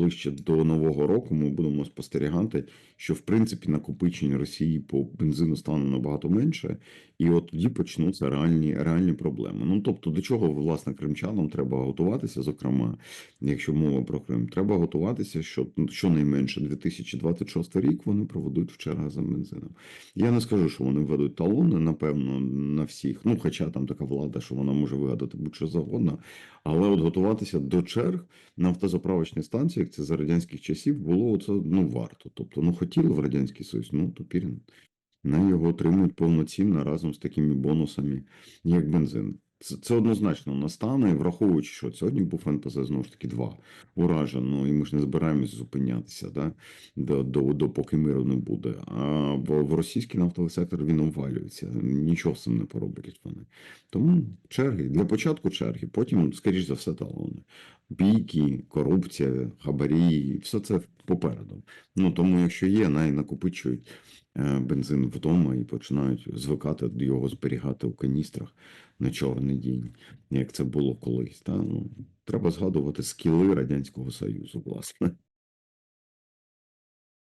ближче до нового року ми будемо спостерігати, що в принципі накопичень Росії по бензину стане набагато менше, і от тоді почнуться реальні реальні проблеми. Ну тобто, до чого власне кримчанам треба готуватися, зокрема, якщо мова про Крим, треба готуватися, що щонайменше 2026 рік вони проведуть в чергах за бензином. Я не скажу, що вони введуть талони, напевно, на всіх. Ну, хоча там така влада, що вона може вигадати будь-що завгодно. Але от готуватися до черг на автозаправочній станції, це за радянських часів, було це ну варто. Тобто, ну хотіли в радянський Союз, ну Пірін. На його отримують повноцінно разом з такими бонусами, як бензин. Це, це однозначно настане, враховуючи, що сьогодні був НПЗ знову ж таки два уражено, і ми ж не збираємось зупинятися, да? до, до, до поки миру не буде. А в, в російський нафтовий сектор він обвалюється. Нічого з цим не пороблять вони. Тому черги для початку черги, потім, скоріш за все, талони. Бійки, корупція, хабарі, все це попереду. Ну тому, якщо є, най накопичують е, бензин вдома і починають звикати його зберігати у каністрах на чорний день, як це було колись. Та? Ну, треба згадувати скіли Радянського Союзу, власне.